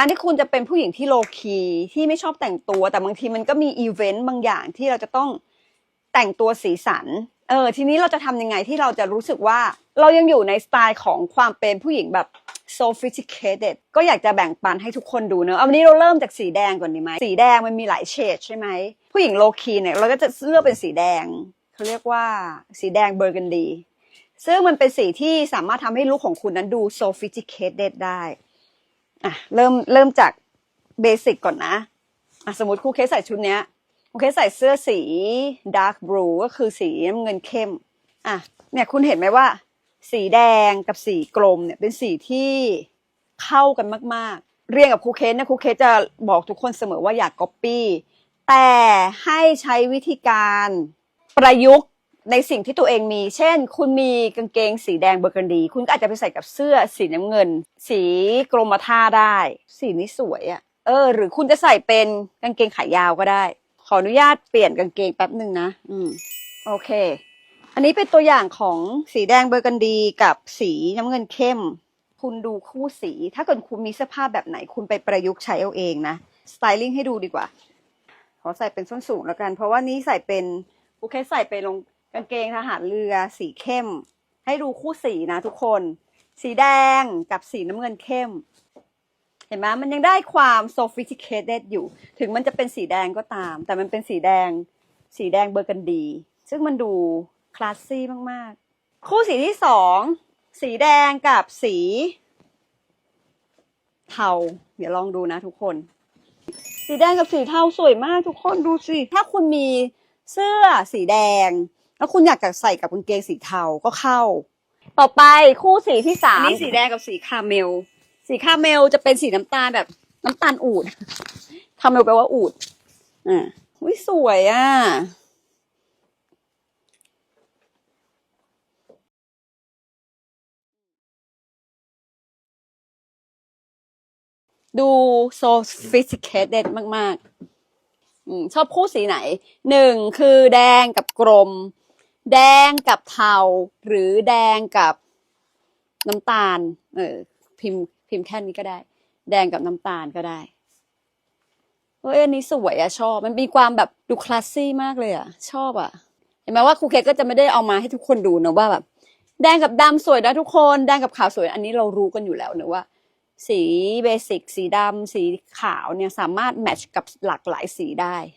การที่คุณจะเป็นผู้หญิงที่โลคีที่ไม่ชอบแต่งตัว แต่บางทีมันก็มีอีเวนต์บางอย่างที่เราจะต้องแต่งตัวสีสัน เออ ทีนี้เราจะทำยังไงที่เราจะรู้สึกว่า เรายังอยู่ในสไตล์ของความเป็นผู้หญิงแบบ sophisticated ก็อยากจะแบ่งปันให้ทุกคนดูเนอะเอาวันนี้เราเริ่มจากสีแดงก่อนดีไหมสีแดงมันมีหลายเฉดใช่ไหมผู้หญิงโลคีเนี่ยเราก็จะเลือกเป็นสีแดงเขาเรียกว่าสีแดงเบอร์กันดี ซึ่งมันเป็นสีที่สามารถทำให้ลุคของคุณนั้นดู sophisticated ได้ อะเริ่มเริ่มจากเบสิกก่อนนะอะสมมติครูเคสใส่ชุดเนี้ยครูเคสใส่เสื้อสี dark blue ก็คือสีน้ำเงินเข้มอะเนี่ยคุณเห็นไหมว่า สีแดงกับสีกลมเนี่ยเป็นสีที่เข้ากันมาก ๆ เรียนกับครูเคสเนี่ยครูเคสจะบอกทุกคนเสมอว่าอยากก๊อปปี้แต่ให้ใช้วิธีการประยุกต์ ในสิ่งที่ตัวเองมี เช่น คุณมีกางเกงสีแดงเบอร์กันดี คุณก็อาจจะไปใส่กับเสื้อสีน้ำเงิน สีกรมท่าได้ สีนี้สวยอะ่ะ เออ หรือคุณจะใส่เป็นกางเกงขายาวก็ได้ ขออนุญาตเปลี่ยนกางเกงแป๊บหนึ่งนะ อืม โอเค อันนี้เป็นตัวอย่างของสีแดงเบอร์กันดีกับสีน้ำเงินเข้ม คุณดูคู่สี ถ้าเกิดคุณมีเสื้อผ้าแบบไหน คุณไปประยุกต์ใช้เอาเองนะ สไตลิ่งให้ดูดีกว่า ขอใส่เป็นส้นสูงแล้วกัน เพราะว่านี้ใส่เป็นโอเคใส่ไปลง กางเกงทหารเรือสีเข้ม ให้ดูคู่สีนะทุกคน สีแดงกับสีน้ำเงินเข้ม เห็นไหมมันยังได้ความ sophisticated อยู่ ถึงมันจะเป็นสีแดงก็ตาม แต่มันเป็นสีแดง สีแดงเบอร์กันดี ซึ่งมันดูคลาสซี่มากๆ คู่สีที่สองสีแดงกับสีเทา เดี๋ยวลองดูนะทุกคน สีแดงกับสีเทาสวยมากทุกคนดูสิ ถ้าคุณมีเสื้อสีแดง แล้วคุณอยากจะใส่กับกางเกงสีเทาก็เข้า ต่อไปคู่สีที่สามอันนี้สีแดงกับสีคาเมล สีคาเมลจะเป็นสีน้ำตาลแบบน้ำตาลอูด คาเมลแปลว่าอูดอ่าอุ้ยสวยอะ ดู sophisticated มาก ๆ อืมชอบคู่สีไหนหนึ่งคือแดงกับกรม แดงกับเทา หรือแดงกับน้ำตาล เออ พิมพ์พิมพ์แค่นี้ก็ได้ แดงกับน้ำตาลก็ได้เฮ้ยอันนี้สวยอะชอบ มันมีความแบบดูคลาสซี่มากเลยอะชอบอะเห็นไหมว่าครูเคก็จะไม่ได้เอามาให้ทุกคนดูนะว่าแบบ แดงกับดำสวยนะทุกคน แดงกับขาวสวย อันนี้เรารู้กันอยู่แล้วเนะว่า สีเบสิกสีดำสีขาวเนี่ยสามารถแมทช์กับหลากหลายสีได้